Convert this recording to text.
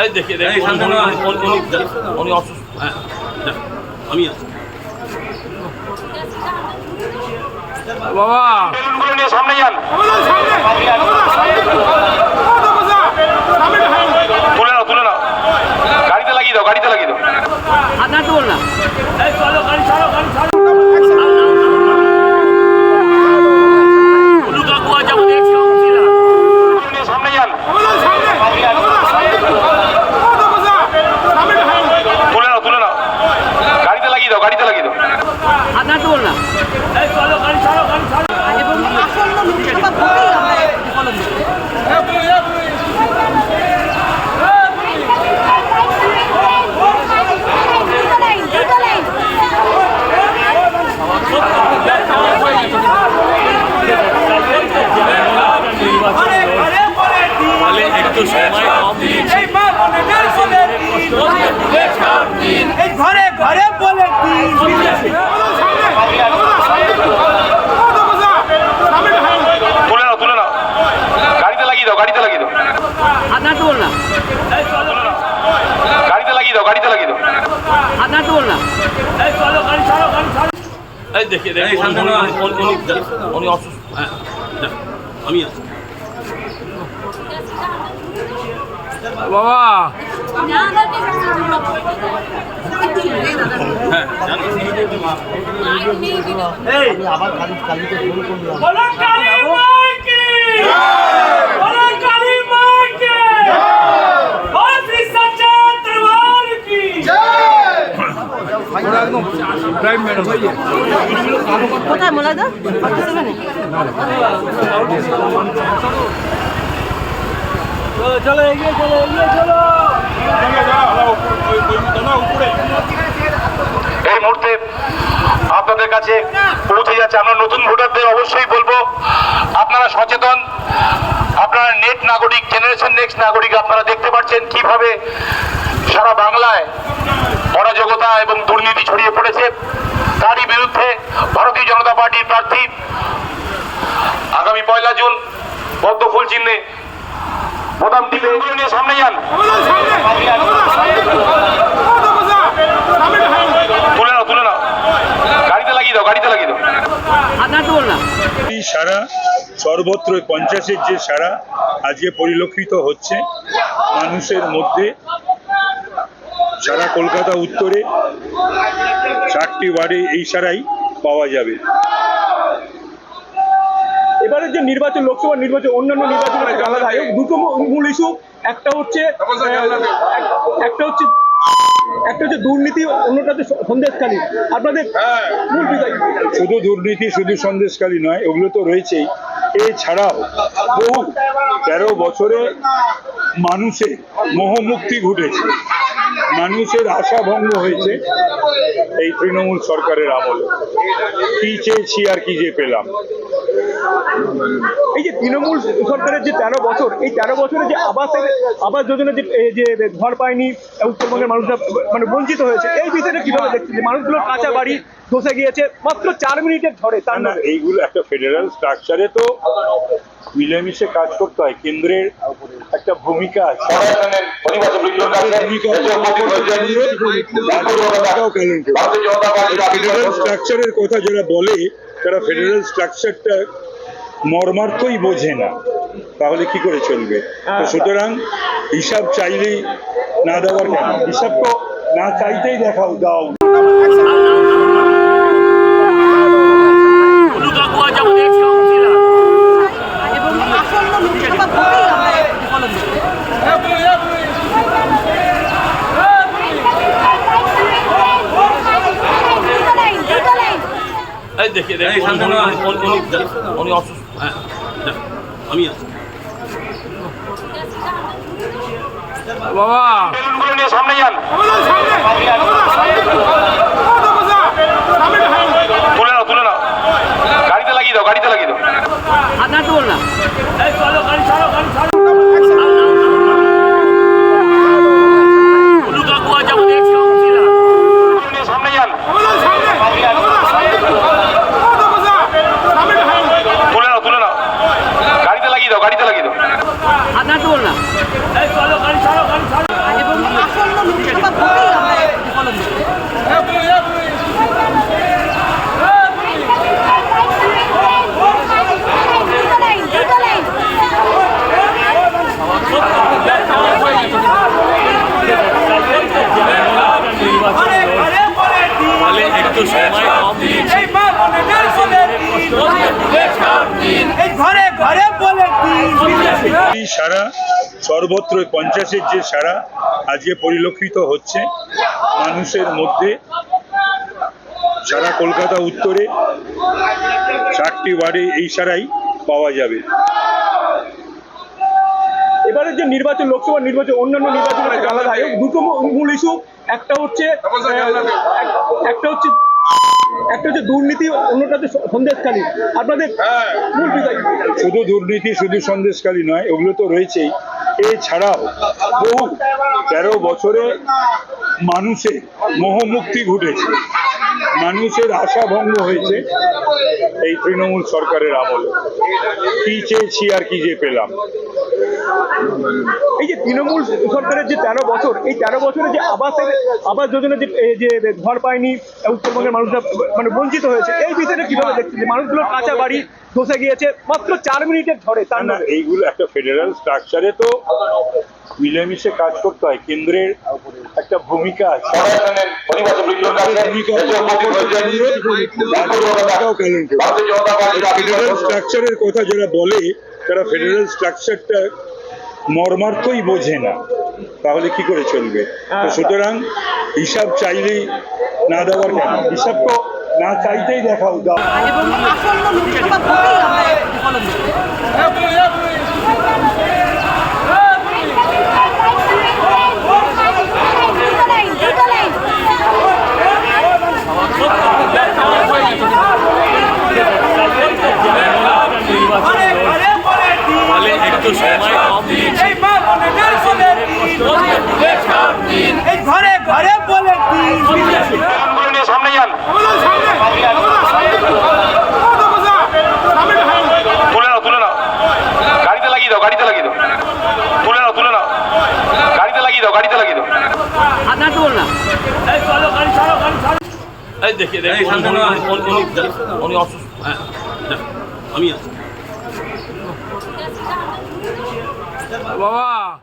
এই দেখে দেখে। উনি- অসুস্থ। হ্যাঁ আমি আছি। বাবা। নিয়ে সামনে যান তুলে নাও তুলে নাও গাড়িতে লাগিয়ে দাও গাড়িতে লাগিয়ে দাও এই চলো গাড়ি ছাড়ো গাড়ি ছাড়ো উলু কাকু আছে আমাদের ex councillor। বেলুন নিয়ে সামনে যান তুলে নাও তুলে নাও গাড়িতে লাগিয়ে দাও গাড়িতে লাগিয়ে দাও এই চলো গাড়ি ছাড়ো গাড়ি ছাড়ো এবং আসন্ন লোকসভা ভোটেই আমরা ফলন দেব ফলে একটু সময় কম দিয়েছে এই ঘরে ঘরে বলে দিন তুলে নাও তুলে নাও গাড়িতে লাগিয়ে দাও গাড়িতে লাগিয়ে দাও এই চলো গাড়িতে লাগিয়ে দাও গাড়িতে লাগিয়ে দাও এই চলো গাড়ি ছাড়ো গাড়ি ছাড়ো এই দেখে দেখে এই সামনে উনি- নয়। উনি- উনি- উনি অসুস্থ হ্যাঁ যা, আমি আছি কোথায় এই মুহূর্তে আপনাদের কাছে পৌঁছে যাচ্ছে আমরা নতুন ভোটারদের অবশ্যই বলব আপনারা সচেতন। আপনারা নেট নাগরিক জেনারেশন নেক্সট নাগরিক আপনারা দেখতে পাচ্ছেন কীভাবে সারা বাংলায় অরাজকতা এবং দুর্নীতি ছড়িয়ে পড়েছে। তারই বিরুদ্ধে ভারতীয় জনতা পার্টির প্রার্থী আগামী পয়লা জুন পদ্ম ফুল চিহ্নে বোতাম টিপে নিয়ে সামনে যান। তুলে নাও তুলে নাও। গাড়িতে লাগিয়ে দাও, গাড়িতে লাগিয়ে দাও। এই সারা, সর্বত্র পঞ্চাশের যে সারা আজকে পরিলক্ষিত হচ্ছে, মানুষের মধ্যে সারা কলকাতা উত্তরে চারটি ওয়ার্ডে এই সারাই পাওয়া যাবে। এবারে যে নির্বাচন লোকসভা নির্বাচন অন্যান্য নির্বাচন আলাদা দুটো মূল ইস্যু একটা হচ্ছে একটা হচ্ছে একটা হচ্ছে দুর্নীতি অন্যটা হচ্ছে সন্দেশকালী আপনাদের মূল বিষয় শুধু দুর্নীতি শুধু সন্দেশকালী নয় ওগুলো তো রয়েছেই। এছাড়াও বহু তেরো বছরে মানুষের মোহমুক্তি ঘটেছে। মানুষের আশা ভঙ্গ হয়েছে এই তৃণমূল সরকারের আমলে। কি চেয়েছি আর কি যে পেলাম? এই যে তৃণমূল সরকারের যে তেরো বছর এই তেরো বছরে যে আবাসের আবাস যোজনা যে এই যে ঘর পায়নি উত্তরবঙ্গের মানুষরা মানে বঞ্চিত হয়েছে এই বিষয়টা কীভাবে দেখছে যে মানুষগুলোর কাঁচা বাড়ি ধসে গিয়েছে মাত্র চার মিনিটের ঝড়ে তার না এইগুলো একটা ফেডারেল স্ট্রাকচারে তো মিলেমিশে কাজ করতে হয় কেন্দ্রের একটা ভূমিকা আছে। ফেডারেল স্ট্রাকচারের কথা যারা বলে তারা ফেডারেল স্ট্রাকচারটা মর্মার্থই বোঝে না। তাহলে কি করে চলবে? তো সুতরাং হিসাব চাইলেই না দেওয়ার কেন? হিসাব তো না চাইতেই দেখাও দাও। দেখে দেখে। এই উনি- অসুস্থ। আমি আছি। বাবা। বেলুনগুলো নিয়ে সামনে যান তুলে নাও তুলে নাও। গাড়িতে লাগিয়ে দাও গাড়িতে লাগিয়ে দাও। না। চলো গাড়ি ছাড়ো গাড়ি ছাড়ো উলু কাকু আছে আমাদের ex councillor। বেলুন নিয়ে সামনে যান তুলে নাও তুলে নাও গাড়িতে লাগিয়ে দাও গাড়িতে লাগিয়ে দাও লাগিয়ে দাও এই চলো গাড়ি ছাড়ো গাড়ি ছাড়ো এবং আসন্ন লোকসভা ভোটেই আমরা বিফলন দেবো ঘরে ঘরে বলে দিন ফলে একটু সময় কম নিয়েছে এই মা বোনেদের বলে দিন এই ঘরে ঘরে বলে দিন এই সারা সর্বত্র পঞ্চাশের যে সারা আজকে পরিলক্ষিত হচ্ছে মানুষের মধ্যে সারা কলকাতা উত্তরে চারটি ওয়ার্ডে এই সারাই পাওয়া যাবে। এবারে যে নির্বাচন লোকসভা নির্বাচন অন্যান্য নির্বাচনের আলাদা দুটো মূল ইস্যু একটা হচ্ছে একটা হচ্ছে একটা হচ্ছে দুর্নীতি অন্যটা হচ্ছে সন্দেশখালী। আপনাদের মূল বিষয় শুধু দুর্নীতি শুধু সন্দেশকালী নয় ওগুলো তো রয়েছেই। এছাড়াও বহু তেরো বছরে মানুষের মোহমুক্তি ঘটেছে। মানুষের আশা ভঙ্গ হয়েছে এই তৃণমূল সরকারের আমলে। কি চেয়েছি আর কি যে পেলাম? এই যে তৃণমূল সরকারের যে তেরো বছর এই তেরো বছরে যে আবাসের আবাস যোজনা যে যে ঘর পায়নি উত্তরবঙ্গের মানুষরা মানে বঞ্চিত হয়েছে এই বিষয়টা কীভাবে দেখছেন? যে মানুষগুলোর কাঁচা বাড়ি ধসে গিয়েছে মাত্র চার মিনিটের ঝড়ে তার না এইগুলো একটা ফেডারেল স্ট্রাকচারে তো মিলেমিশে কাজ করতে হয়। কেন্দ্রের একটা ভূমিকা আছে। স্ট্রাকচারের কথা যারা বলে তারা ফেডারেল স্ট্রাকচারটা মর্মার্থই বোঝে না। তাহলে কি করে চলবে? তো সুতরাং হিসাব চাইলেই না দেওয়ার কেন? হিসাব তো না চাইতেই দেখাও দাও এবং আসন্ন লোকসভা ভোটেই আমরা বিফলন দেবো ঘরে ঘরে বলে দিন ফলে একটু সময় কম নিয়েছে এই মা বোনেদের বলে দিন এই ঘরে ঘরে বলে দিন আন্দোলন নিয়ে সামনে যান তুলে নাও তুলে নাও গাড়িতে লাগিয়ে দাও গাড়িতে লাগিয়ে দাও তুলে নাও তুলে নাও গাড়িতে লাগিয়ে দেবো। গাড়িতে লাগিয়ে দাও এই চলো গাড়ি ছাড়ো গাড়ি ছাড়ো এই দেখি দেখি উনি- অসুস্থ। হ্যাঁ আমি আছি বাবা।